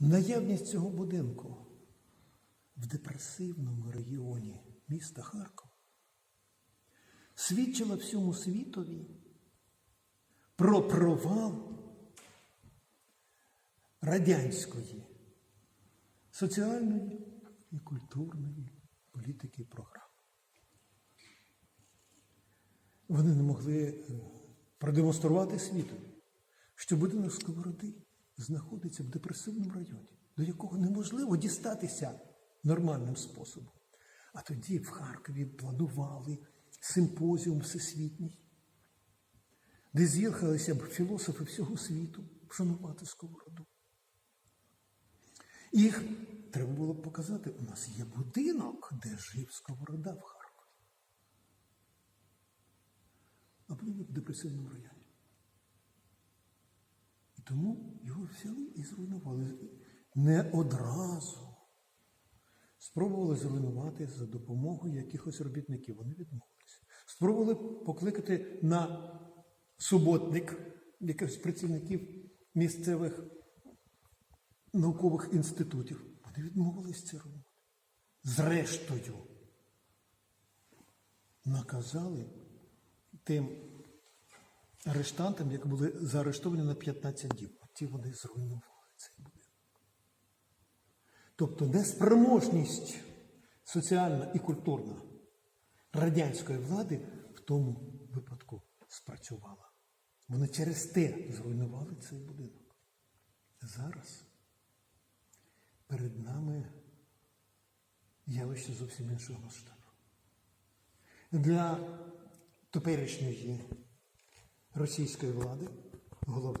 Наявність цього будинку в депресивному регіоні міста Харкова свідчила всьому світові про провал радянської соціальної і культурної політики і програми. Вони не могли е, продемонструвати світу, що будинок Сковороди знаходиться в депресивному районі, до якого неможливо дістатися нормальним способом. А тоді в Харкові планували симпозіум всесвітній, де з'їхалися б філософи всього світу вшанувати Сковороду. Їх треба було б показати, у нас є будинок, де жив Сковорода в Харкові. А будинок в депресивному районі. Тому його взяли і зруйнували. Не одразу. Спробували зруйнувати за допомогою якихось робітників. Вони відмовилися. Спробували покликати на суботник якихось працівників місцевих наукових інститутів. Вони відмовились це робити. Зрештою, наказали тим арештантам, які були заарештовані на 15 діб. От ті вони зруйнували цей будинок. Тобто неспроможність соціальна і культурна радянської влади в тому випадку спрацювала. Вони через те зруйнували цей будинок. Зараз перед нами явище зовсім іншого масштабу. Для теперішньої російської влади головне